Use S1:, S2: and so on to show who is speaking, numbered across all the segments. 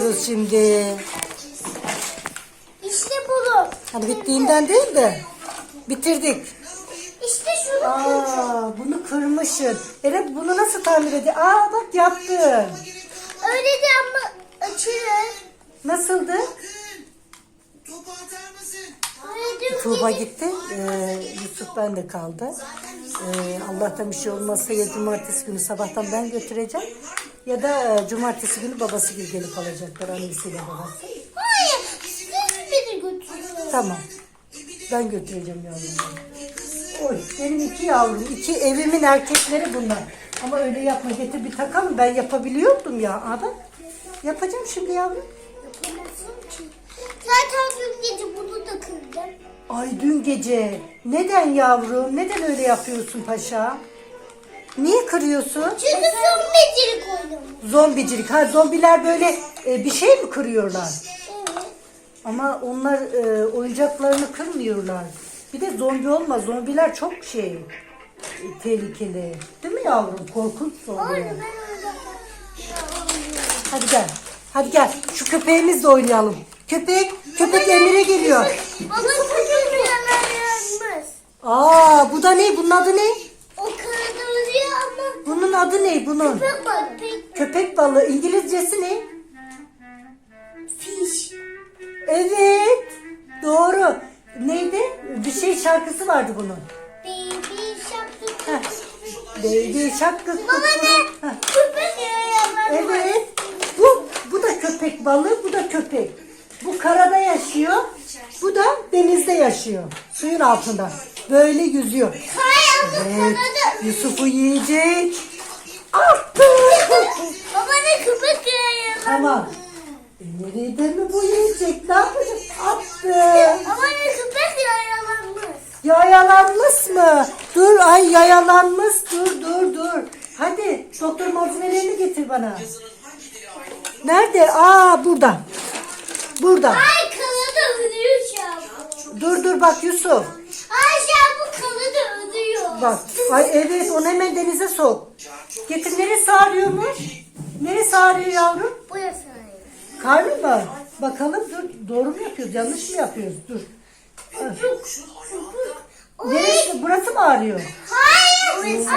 S1: yapıyoruz şimdi.
S2: İşte bunu.
S1: Hani bittiğinden değil de bitirdik.
S2: İşte şunu.
S1: Aa, bunu kırmışsın. Evet bunu nasıl tamir ediyor? Aa bak yaptın.
S2: Öyle de ama açılır.
S1: Nasıldı? Tuğba gitti. Ee, Yusuf ben de kaldı. Ee, Allah'tan bir şey olmazsa ya cumartesi günü sabahtan ben götüreceğim. Ya da e, cumartesi günü babası gibi gelip alacaklar annesiyle babası.
S2: Hayır. Siz beni götürün.
S1: Tamam. Ben götüreceğim yavrum. Oy, benim iki yavrum, iki evimin erkekleri bunlar. Ama öyle yapma, getir bir takalım. Ben yapabiliyordum ya. Aa bak, yapacağım şimdi yavrum.
S2: Yapamazsın ki. Zaten dün gece bunu da kırdım.
S1: Ay dün gece. Neden yavrum? Neden öyle yapıyorsun paşa? Niye kırıyorsun?
S2: Çünkü beceri koydum.
S1: Zombicilik. Ha zombiler böyle e, bir şey mi kırıyorlar?
S2: Evet.
S1: Ama onlar e, oyuncaklarını kırmıyorlar. Bir de zombi olma. Zombiler çok şey e, tehlikeli. Değil mi yavrum? Korkunç zombiler.
S2: Orada ben orada.
S1: Hadi gel. Hadi gel. Şu köpeğimizle oynayalım. Köpek, köpek Emir'e geliyor.
S2: Rüyalarımız.
S1: Aa, bu da ne? Bunun adı ne?
S2: O karada ölüyor ama
S1: Bunun adı ne? Bunun.
S2: köpek balığı.
S1: Köpek balığı. İngilizcesi ne?
S2: Fiş.
S1: Evet. Doğru. Neydi? Bir şey şarkısı vardı bunun.
S2: Baby.
S1: Heh. Baby kız
S2: Baba ne?
S1: Heh.
S2: Köpek.
S1: Evet. Bu bu da köpek balığı, bu da köpek. Bu karada yaşıyor. Bu da denizde yaşıyor. Suyun altında. Böyle yüzüyor. Evet. Yusuf'u yiyecek. Attı.
S2: Baba ne köpek rüyalarımız.
S1: tamam. Emir'i de mi bu yiyecek? Ne yapacak? Attı.
S2: Baba ne köpek rüyalarımız.
S1: Yayalanmış mı? Dur ay yayalanmış. Dur dur dur. Hadi doktor malzemelerini getir bana. Nerede? Aa burada. Burada.
S2: Ay karada ölüyor şu.
S1: Dur dur bak Yusuf. Bak. Ay evet onu hemen denize sok. Getir neresi ağrıyormuş? Neresi ağrıyor yavrum?
S2: Bu yasayı.
S1: Karnı mı? Bakalım dur. Doğru mu yapıyoruz? Yanlış mı yapıyoruz? Dur. Neresi? Burası mı ağrıyor?
S2: Hayır ama,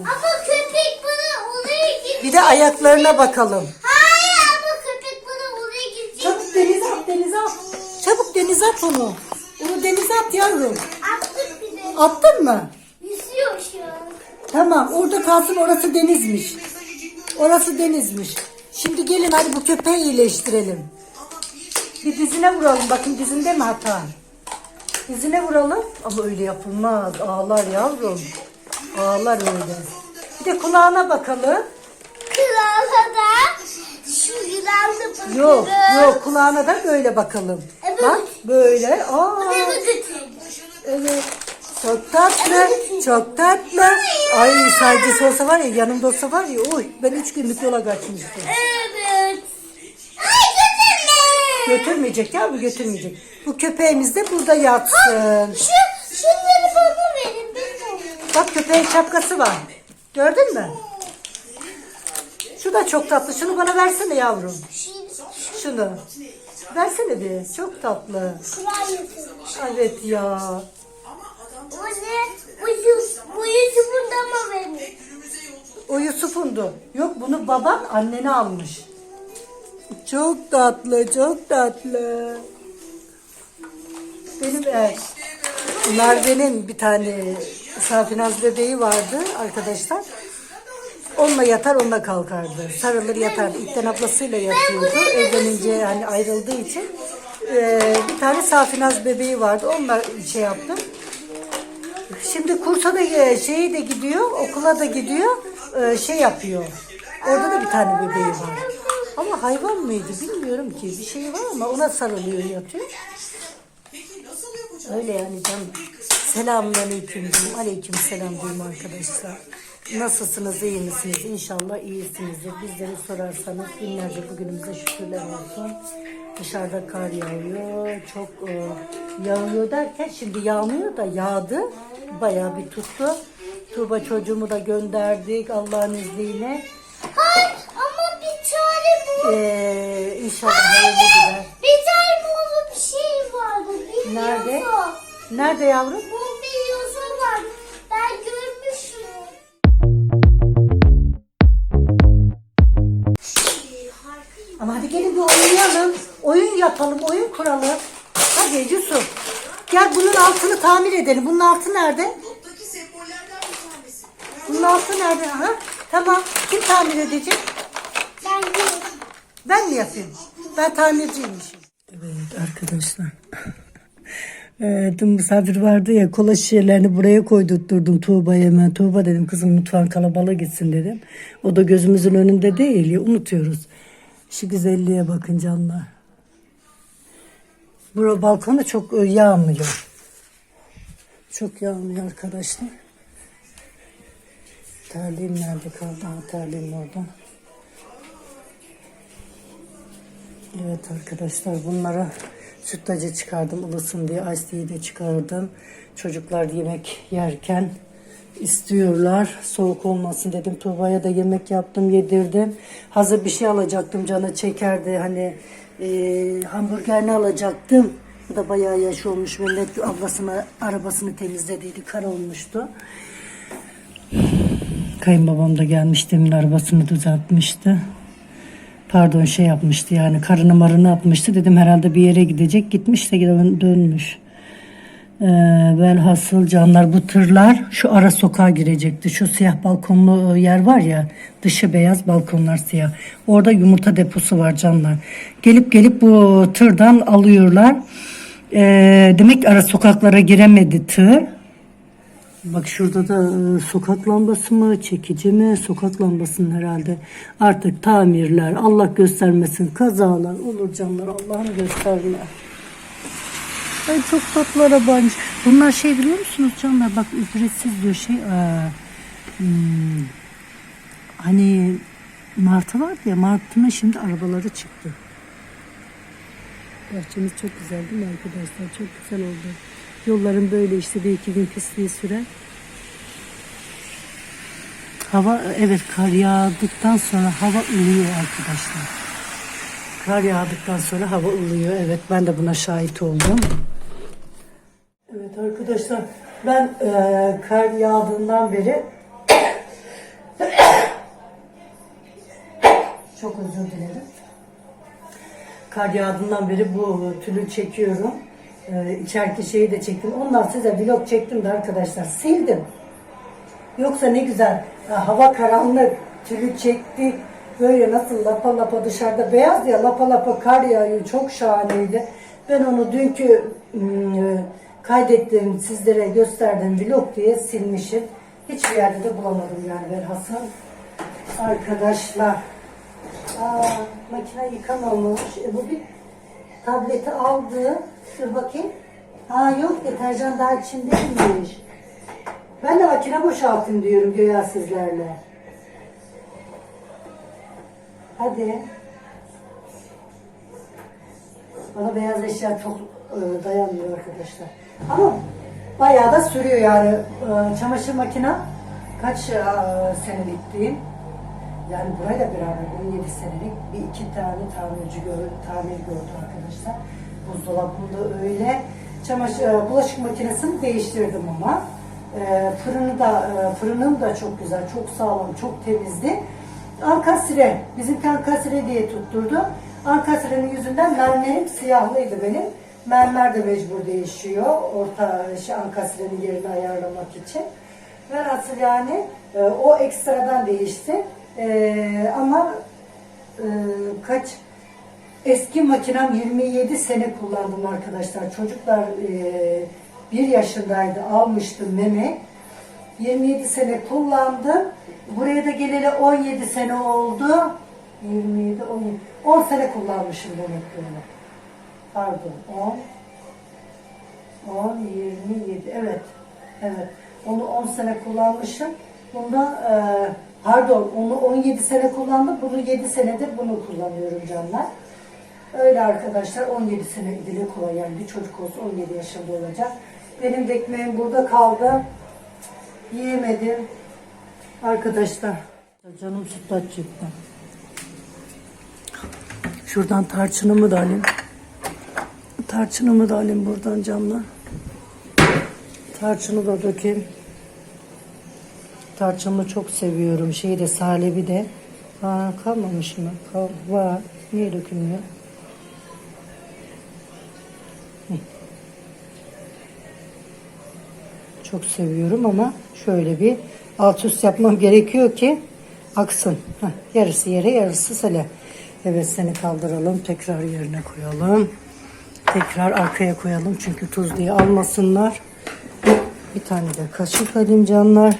S2: ama köpek bana oraya gidecek.
S1: Bir de ayaklarına bakalım.
S2: Hayır ama köpek bana oraya gidecek.
S1: Çabuk denize at denize at. Çabuk denize at onu. Onu denize at yavrum.
S2: Attık bile.
S1: Attın mı?
S2: Yüzüyor şu an.
S1: Tamam orada kalsın orası denizmiş. Orası denizmiş. Şimdi gelin hadi bu köpeği iyileştirelim. Bir dizine vuralım. Bakın dizinde mi hata? Dizine vuralım. Ama öyle yapılmaz. Ağlar yavrum. Ağlar öyle. Bir de kulağına bakalım.
S2: Krala da şu yılanla bakıyorum.
S1: Yok yok kulağına da böyle bakalım.
S2: Evet.
S1: Bak böyle. Aa, evet. Çok tatlı. Çok tatlı. Ay sadece olsa var ya yanımda olsa var ya. Oy ben üç günlük yola kaçmıştım.
S2: Evet. Ay götürme.
S1: Götürmeyecek ya bu götürmeyecek. Bu köpeğimiz de burada yatsın.
S2: Şu, şunları bana verin.
S1: Bak köpeğin şapkası var. Gördün mü? Şu da çok tatlı. Şunu bana versene yavrum.
S2: Şu,
S1: Şunu. Versene bir. Çok tatlı. Evet ya.
S2: O ne? Bu, Yus- bu Yusuf'un da mı benim?
S1: O Yusuf'undu. Yok bunu baban annene almış. Çok tatlı, çok tatlı. Benim e, Merve'nin bir tane Safinaz bebeği vardı arkadaşlar. Onunla yatar, onunla kalkardı. Sarılır yatardı. İlkten ablasıyla yatıyordu. Evlenince hani ayrıldığı için. E, bir tane Safinaz bebeği vardı. Onunla şey yaptım. Şimdi kursa da e, şeyi de gidiyor, okula da gidiyor, e, şey yapıyor. Orada da bir tane bebeği var. Ama hayvan mıydı bilmiyorum ki. Bir şey var ama ona sarılıyor yatıyor. Öyle yani can. Selamünaleyküm. Aleyküm selam diyeyim arkadaşlar. Nasılsınız, iyi misiniz? İnşallah iyisinizdir. Bizleri sorarsanız binlerce bugünümüze şükürler olsun. Dışarıda kar yağıyor. Çok e, yağıyor derken şimdi yağmıyor da yağdı. Bayağı bir tuttu. Tuğba çocuğumu da gönderdik Allah'ın izniyle.
S2: Hayır ama bir tane
S1: Ee, inşallah hayırlı gider.
S2: Bir tane mumlu bir şey vardı. Bir
S1: Nerede?
S2: yosun.
S1: Nerede yavrum?
S2: Mum bir yosun var. Ben görmüşüm.
S1: Ama hadi gelin bir oynayalım. Oyun yapalım, oyun kuralım. Hadi Yusuf. Gel bunun altını tamir edelim. Bunun altı nerede?
S3: Toptaki sembollerden bir tanesi.
S1: Bunun altı nerede? Aha. Tamam. Kim tamir edecek?
S2: Ben görmüşüm.
S1: Ben mi yapayım? Ben tamirciymişim. Evet arkadaşlar. Ee, dün misafir vardı ya kola şişelerini buraya koydurtturdum Tuğba'ya hemen. Tuğba dedim kızım mutfağın kalabalık gitsin dedim. O da gözümüzün önünde değil ya unutuyoruz. Şu güzelliğe bakın canlar. Bura balkona çok e, yağmıyor. Çok yağmıyor arkadaşlar. Terliğim nerede kaldı? Ha, terliğim orada. Evet arkadaşlar bunlara sütlacı çıkardım ılısın diye ice de çıkardım. Çocuklar yemek yerken istiyorlar. Soğuk olmasın dedim. Tuğba'ya da yemek yaptım yedirdim. Hazır bir şey alacaktım canı çekerdi. Hani e, hamburgerini alacaktım. Bu da bayağı yaş olmuş. Millet ablasına arabasını temizlediydi. Kar olmuştu. Kayınbabam da gelmiş demin arabasını düzeltmişti. Pardon şey yapmıştı yani karını marını atmıştı. Dedim herhalde bir yere gidecek. Gitmiş de dön- dönmüş. Ee, velhasıl canlar bu tırlar şu ara sokağa girecekti. Şu siyah balkonlu yer var ya dışı beyaz balkonlar siyah. Orada yumurta deposu var canlar. Gelip gelip bu tırdan alıyorlar. Ee, demek ara sokaklara giremedi tır. Bak şurada da e, sokak lambası mı, çekici mi? Sokak lambasının herhalde. Artık tamirler, Allah göstermesin kazalar olur canlar. Allah'ım gösterme. Ay çok tatlı arabaymış. Bunlar şey biliyor musunuz canlar? Bak ücretsiz diyor şey. aa, hmm, hani Martı vardı ya Martı'nın şimdi arabaları çıktı. Bahçemiz çok güzel değil mi arkadaşlar? Çok güzel oldu. Yolların böyle işte bir iki gün pisliği sürer. Hava evet kar yağdıktan sonra hava ılıyor arkadaşlar. Kar yağdıktan sonra hava ılıyor. Evet ben de buna şahit oldum. Arkadaşlar ben eee, kar yağdığından beri çok özür dilerim. Kar yağdığından beri bu tülü çekiyorum. Ee, içeriki şeyi de çektim. Ondan size vlog çektim de arkadaşlar sildim. Yoksa ne güzel ha, hava karanlık tülü çektik. Böyle nasıl lapa lapa dışarıda beyaz ya lapa lapa kar yağıyor. Çok şahaneydi. Ben onu dünkü ım, kaydettiğim sizlere gösterdiğim vlog diye silmişim. Hiçbir yerde de bulamadım yani velhasıl. Arkadaşlar. Aa, makine yıkamamış. E, bu bir tableti aldı. Dur bakayım. Ha yok deterjan daha içindeymiş. Ben de makine boşaltın diyorum göya sizlerle. Hadi. Bana beyaz eşya çok e, dayanmıyor arkadaşlar. Ama bayağı da sürüyor yani. E, çamaşır makine kaç e, senelik diyeyim. Yani burayla beraber 17 senelik bir iki tane tamirci gör, tamir gördü arkadaşlar. Buzdolabında öyle. Çamaşır, e, bulaşık makinesini değiştirdim ama. E, fırını da, fırınım da çok güzel, çok sağlam, çok temizdi. Ankastre, bizimki Ankastre diye tutturdu. Ankastre'nin yüzünden mermerim siyahlıydı benim. Mermer de mecbur değişiyor. Orta şey, Ankastre'nin yerini ayarlamak için. Velhasıl yani e, o ekstradan değişti. E, ama e, kaç eski makinem 27 sene kullandım arkadaşlar. Çocuklar e, bir yaşındaydı almıştım meme. 27 sene kullandım. Buraya da geleli 17 sene oldu. 27, 17, 10 sene kullanmışım demek ki. Pardon, 10, 10, 27, evet. Evet. Onu 10 sene kullanmışım. Bunda e, pardon onu 17 sene kullandım. Bunu 7 senedir bunu kullanıyorum canlar. Öyle arkadaşlar 17 sene dile kolay yani bir çocuk olsa 17 yaşında olacak. Benim de ekmeğim burada kaldı. Yiyemedim. Arkadaşlar. Canım sütlaç çıktı. Şuradan tarçınımı da alayım. Tarçınımı da alayım buradan canlar. Tarçını da dökeyim. Tarçınımı çok seviyorum. Şeyi de salebi de. Ha, kalmamış mı? Kal var. Niye dökülmüyor? Çok seviyorum ama şöyle bir alt üst yapmam gerekiyor ki aksın. Heh, yarısı yere yarısı sele. Evet seni kaldıralım. Tekrar yerine koyalım. Tekrar arkaya koyalım. Çünkü tuz diye almasınlar. Bir tane de kaşık alayım canlar.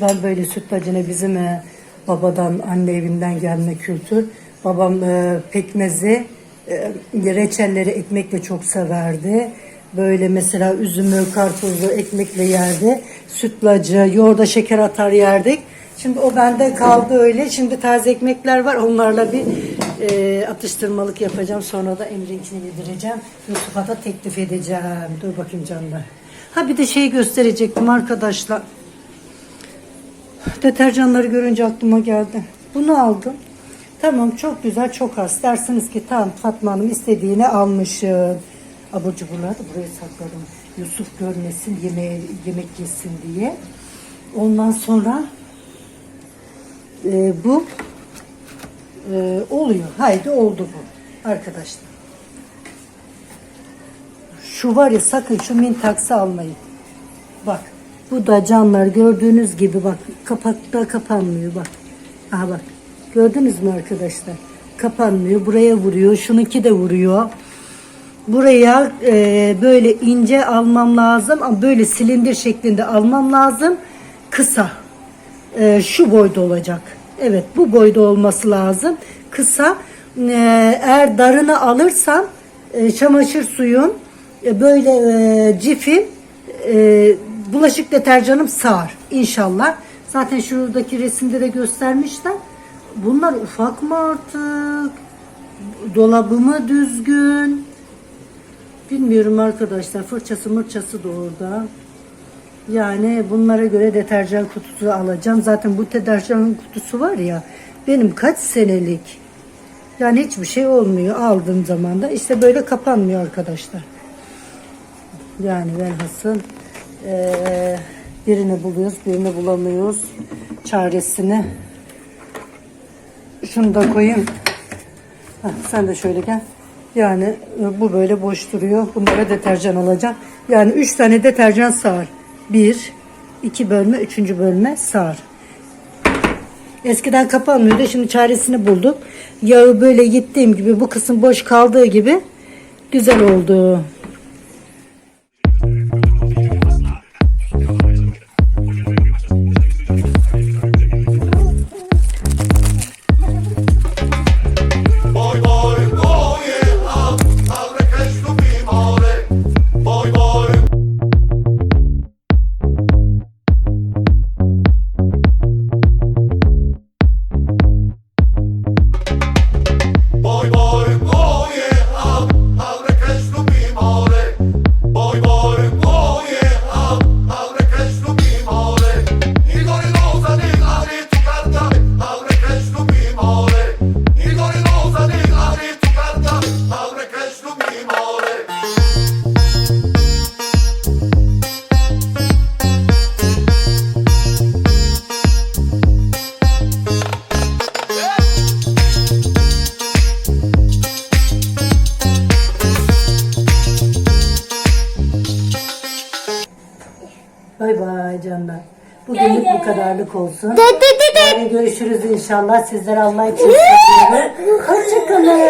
S1: Ben böyle sütlacını bizim e, babadan, anne evinden gelme kültür. Babam e, pekmezi, e, reçelleri ekmekle çok severdi. Böyle mesela üzümü, karpuzlu ekmekle yerdi. Sütlacı, yoğurda şeker atar yerdik. Şimdi o bende kaldı öyle. Şimdi taze ekmekler var. Onlarla bir e, atıştırmalık yapacağım. Sonra da Emre'nkini yedireceğim. Yusuf'a da teklif edeceğim. Dur bakayım canlar. Ha bir de şey gösterecektim arkadaşlar. Deterjanları görünce aklıma geldi. Bunu aldım. Tamam çok güzel çok az. Dersiniz ki tamam Fatma Hanım istediğini almışım. Abur cuburları da buraya sakladım. Yusuf görmesin yemeğe, yemek yesin diye. Ondan sonra e, bu e, oluyor. Haydi oldu bu arkadaşlar. Şu var ya sakın şu mintaksı almayın. Bak bu da canlar gördüğünüz gibi bak kapakta kapanmıyor bak. Aha bak gördünüz mü arkadaşlar? Kapanmıyor. Buraya vuruyor. Şununki de vuruyor. Buraya e, böyle ince almam lazım ama böyle silindir şeklinde almam lazım. Kısa. E, şu boyda olacak. Evet bu boyda olması lazım. Kısa. E, eğer darını alırsan e, çamaşır suyun e, böyle e, cifin e, bulaşık deterjanım sağır inşallah. Zaten şuradaki resimde de göstermişler. Bunlar ufak mı artık? Dolabımı düzgün. Bilmiyorum arkadaşlar. Fırçası mırçası da orada. Yani bunlara göre deterjan kutusu alacağım. Zaten bu deterjan kutusu var ya benim kaç senelik. Yani hiçbir şey olmuyor aldığım zaman da. işte böyle kapanmıyor arkadaşlar. Yani velhasıl eee birini buluyoruz, birini bulamıyoruz. Çaresini. Şunu da koyayım. Heh, sen de şöyle gel. Yani bu böyle boş duruyor. Bunlara deterjan alacağım. Yani üç tane deterjan sağır. Bir, iki bölme, üçüncü bölme sağır. Eskiden kapanmıyordu. Şimdi çaresini bulduk. Yağı böyle gittiğim gibi bu kısım boş kaldığı gibi güzel oldu. Canlar. Bugünlük bu kadarlık olsun. Yarın görüşürüz inşallah. Sizlere Allah için seviyorum. Hoşçakalın.